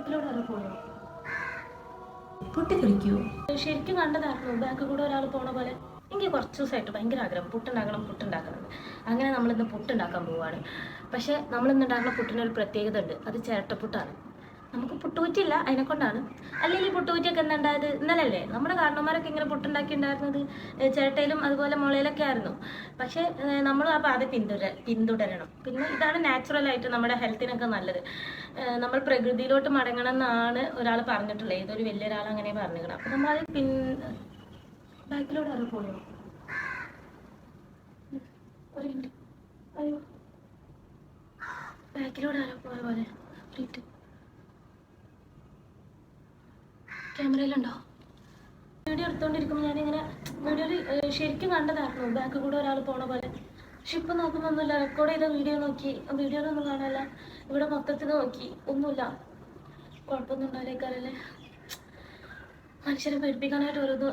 ബാക്കിലൂടെ ആരോ പോയോ പൊട്ടിത്തെറിക്കോ ശരിക്കും കണ്ടതായിരുന്നു. ബാക്കിൽ കൂടെ ഒരാൾ പോണ പോലെ. എനിക്ക് കുറച്ച് ദിവസമായിട്ട് ഭയങ്കര ആഗ്രഹം. പുട്ടുണ്ടാക്കണം പുട്ടുണ്ടാക്കണം അങ്ങനെ നമ്മളിന്ന് പുട്ടുണ്ടാക്കാൻ പോവുകയാണ് പക്ഷേ നമ്മളിന്ന് ഉണ്ടാക്കുന്ന പുട്ടിനൊരു പ്രത്യേകത ഉണ്ട്. അത് ചിരട്ടപ്പുട്ടാണ് നമുക്ക് പുട്ടുകുറ്റിയില്ല അതിനെ കൊണ്ടാണ്. അല്ലെങ്കിൽ പുട്ടുകുറ്റിയൊക്കെ എന്താണ്ടായത്? ഇന്നലല്ലേ? നമ്മുടെ കാരണവന്മാരൊക്കെ ഇങ്ങനെ പുട്ടുണ്ടാക്കി ഉണ്ടായിരുന്നത് ചിരട്ടയിലും അതുപോലെ മുളയിലൊക്കെ ആയിരുന്നു. പക്ഷേ നമ്മൾ ആ പാത പിന്തുടര പിന്തുടരണം. പിന്നെ ഇതാണ് നാച്ചുറൽ ആയിട്ട് നമ്മുടെ ഹെൽത്തിനൊക്കെ നല്ലത്. നമ്മൾ പ്രകൃതിയിലോട്ട് മടങ്ങണം എന്നാണ് ഒരാൾ പറഞ്ഞിട്ടുള്ളത്. ഏതൊരു വലിയൊരാൾ അങ്ങനെ പറഞ്ഞിരിക്കണം അപ്പം നമ്മൾ അത് പിൻ ബാക്കിലൂടെ ആരോ പോയോ? ഒരു മിനിറ്റ്. ബാക്കിലൂടെ ആരോ പോയ പോലെ ഒരു മിനിറ്റ് ക്യാമറയിലുണ്ടോ? വീഡിയോ എടുത്തോണ്ടിരിക്കുമ്പോൾ ഞാനിങ്ങനെ വീഡിയോയിൽ ശരിക്കും കണ്ടതായിരുന്നു. ബാക്ക് കൂടെ ഒരാൾ പോണ പോലെ. പക്ഷെ ഇപ്പം നോക്കുമ്പോൾ ഒന്നുമില്ല റെക്കോർഡ് ചെയ്ത വീഡിയോ നോക്കി. വീഡിയോയിലൊന്നും കാണാനല്ല. ഇവിടെ മൊത്തത്തിൽ നോക്കി. ഒന്നുമില്ല. കുഴപ്പമൊന്നും ഉണ്ടാവില്ലേക്കാരല്ലേ മനുഷ്യരെ പേടിപ്പിക്കാനായിട്ട് ഓരോന്ന്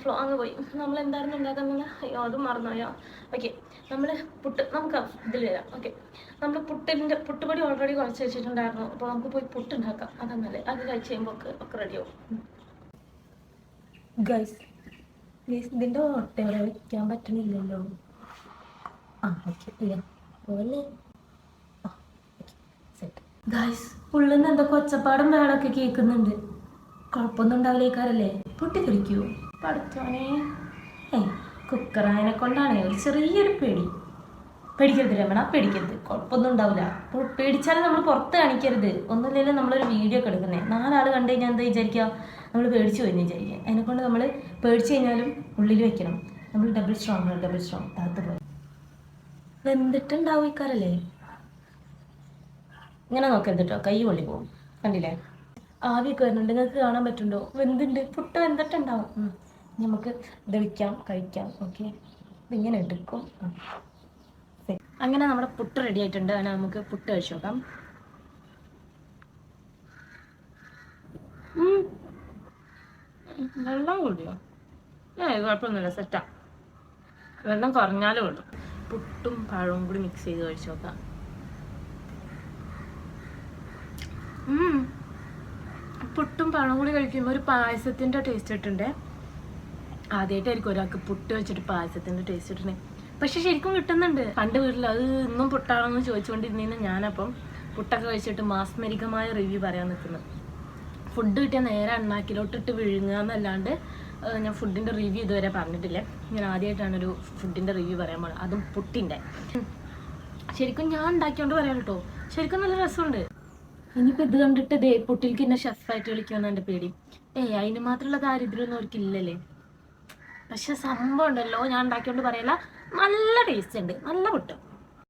ഫ്ലോ അങ്ങ് പോയി. നമ്മൾ എന്തായിരുന്നു ഉണ്ടാക്കുന്നത്? അയ്യോ അതും മറന്നുപോയോ? ഓക്കെ നമ്മൾ പുട്ട് നമുക്ക് ഇതിൽ വരാം. ഓക്കെ നമ്മൾ പുട്ടിന്റെ പുട്ടുപൊടി ഓൾറെഡി കുറച്ച് വെച്ചിട്ടുണ്ടായിരുന്നു. അപ്പോൾ നമുക്ക് പോയി പുട്ടുണ്ടാക്കാം. അതെന്നല്ലേ അത് കഴിച്ച് കഴിയുമ്പോൾ ഒക്കെ ഒക്കെ റെഡിയാവും ഗൈസ് ഗൈസ് ഇതിന്റെ ഒട്ടേറെ വെക്കാൻ പറ്റുന്നില്ലല്ലോ ആ ഓക്കെ ഇല്ല പോലെ ഗൈസ് ഉള്ളിൽ എന്തൊക്കെ ഒച്ചപ്പാടും വേളൊക്കെ കേൾക്കുന്നുണ്ട്. കുഴപ്പമൊന്നും ഉണ്ടാവില്ലേക്കാരല്ലേ പൊട്ടിത്തെറിക്കോ പഠിച്ചോനെ. ഏയ്. കുക്കറായനെ കൊണ്ടാണ് ഒരു ചെറിയൊരു പേടി. പേടിക്കരുത് രമണ പേടിക്കരുത്. കുഴപ്പമൊന്നും ഉണ്ടാവില്ല. അപ്പോൾ പേടിച്ചാലും നമ്മൾ പുറത്ത് കാണിക്കരുത്. ഒന്നുമില്ലെങ്കിലും നമ്മളൊരു വീഡിയോ ഒക്കെ എടുക്കുന്നത് നാലാൾ കണ്ടു കഴിഞ്ഞാൽ എന്താ വിചാരിക്കുക? നമ്മൾ പേടിച്ചു പോയി വിചാരിക്കുക. അതിനെക്കൊണ്ട് നമ്മൾ പേടിച്ചു കഴിഞ്ഞാലും ഉള്ളിൽ വെക്കണം. നമ്മൾ ഡബിൾ സ്ട്രോങ് ഡബിൾ സ്ട്രോങ് താത്ത് പോയി. വെന്തിട്ടുണ്ടാവും ഇക്കാരല്ലേ ഇങ്ങനെ നോക്കരുത് കേട്ടോ കൈ പൊള്ളി പോകും. കണ്ടില്ലേ? ആവിയൊക്കെ വരുന്നുണ്ട്. നിങ്ങൾക്ക് കാണാൻ പറ്റുന്നുണ്ടോ? വെന്തുണ്ട്. പുട്ട് വെന്തിട്ടുണ്ടാവും. നമുക്ക് വെക്കാം കഴിക്കാം ഓക്കെ ഇതിങ്ങനെ എടുക്കും. അങ്ങനെ നമ്മുടെ പുട്ട് റെഡി ആയിട്ടുണ്ട്. അങ്ങനെ നമുക്ക് പുട്ട് കഴിച്ചു നോക്കാം. വെള്ളം കൂടിയോ? ഏ കുഴപ്പമൊന്നുമില്ല. സെറ്റാ വെള്ളം കുറഞ്ഞാലും കിട്ടും പുട്ടും പഴവും കൂടി മിക്സ് ചെയ്ത് കഴിച്ചു നോക്കാം. പുട്ടും പഴവും കൂടി കഴിക്കുമ്പോൾ ഒരു പായസത്തിന്റെ ടേസ്റ്റ് കിട്ടുന്നുണ്ടേ ആദ്യമായിട്ടായിരിക്കും ഒരാൾക്ക് പുട്ട് വെച്ചിട്ട് പായസത്തിന്റെ ടേസ്റ്റ് കിട്ടണേ പക്ഷെ ശരിക്കും കിട്ടുന്നുണ്ട്. പണ്ട് വീട്ടിൽ അത് ഇന്നും പുട്ടാണെന്ന് ചോദിച്ചുകൊണ്ടിരുന്നതിന് ഞാനപ്പം പുട്ടൊക്കെ കഴിച്ചിട്ട് മാസ്മരികമായ റിവ്യൂ പറയാൻ നിൽക്കുന്നത് ഫുഡ് കിട്ടിയാൽ നേരെ അണ്ണാക്കിലോട്ടിട്ട് വിഴുങ്ങുക എന്നല്ലാണ്ട് ഞാൻ ഫുഡിന്റെ റിവ്യൂ ഇതുവരെ പറഞ്ഞിട്ടില്ല. ഞാൻ ആദ്യമായിട്ടാണ് ഒരു ഫുഡിന്റെ റിവ്യൂ പറയാൻ പോകുന്നത് അതും പുട്ടിന്റെ ശരിക്കും ഞാൻ ഉണ്ടാക്കിയോണ്ട് പറയാം കേട്ടോ ശരിക്കും നല്ല രസമുണ്ട്. ഇനിയിപ്പോൾ ഇത് കണ്ടിട്ട് ദേ പുട്ടിൽക്ക് എന്നെ ഷെഫായിട്ട് വിളിക്കുമെന്ന് എന്റെ പേടി. ഏയ് അതിന് മാത്രമുള്ള ദാരിദ്ര്യമൊന്നും അവർക്കില്ലല്ലേ? പക്ഷെ സംഭവം ഉണ്ടല്ലോ ഞാൻ ഉണ്ടാക്കിയോണ്ട് പറയല നല്ല ടേസ്റ്റ് ഉണ്ട്. നല്ല പുട്ട്.